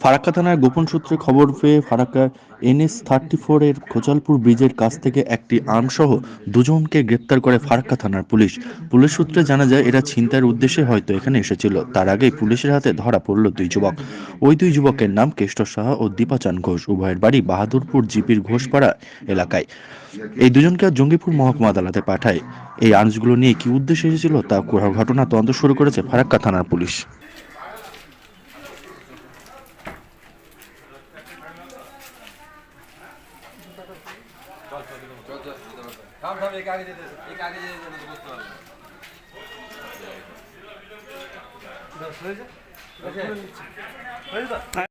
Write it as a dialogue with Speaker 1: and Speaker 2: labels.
Speaker 1: ফারাক্কা থানার গোপন সূত্রে খবর পেয়ে ফারাক্কা এনএস থার্টি এর খোচালপুর ব্রিজের কাছ থেকে একটি আর্মসহ দুজনকে গ্রেপ্তার করে ফারাক্কা থানার পুলিশ। পুলিশ সূত্রে জানা যায়, এরা ছিনতাইয়ের উদ্দেশ্যে হয়তো এখানে এসেছিল। তার আগেই পুলিশের হাতে ধরা পড়ল দুই যুবক। ওই দুই যুবকের নাম কেষ্ট সাহা ও দীপাচান ঘোষ। উভয়ের বাড়ি বাহাদুরপুর জিপির ঘোষপাড়া এলাকায়। এই দুজনকে জঙ্গিপুর মহকুমা আদালতে পাঠায়। এই আর্মসগুলো নিয়ে কি উদ্দেশ্যে এসেছিল তা ঘটনা তদন্ত শুরু করেছে ফারাক্কা থানার পুলিশ।
Speaker 2: থাম থাম এক আগে যেতে এক আগে যেতে যেতে বুঝতে পারবে দাঁড়িয়ে আছে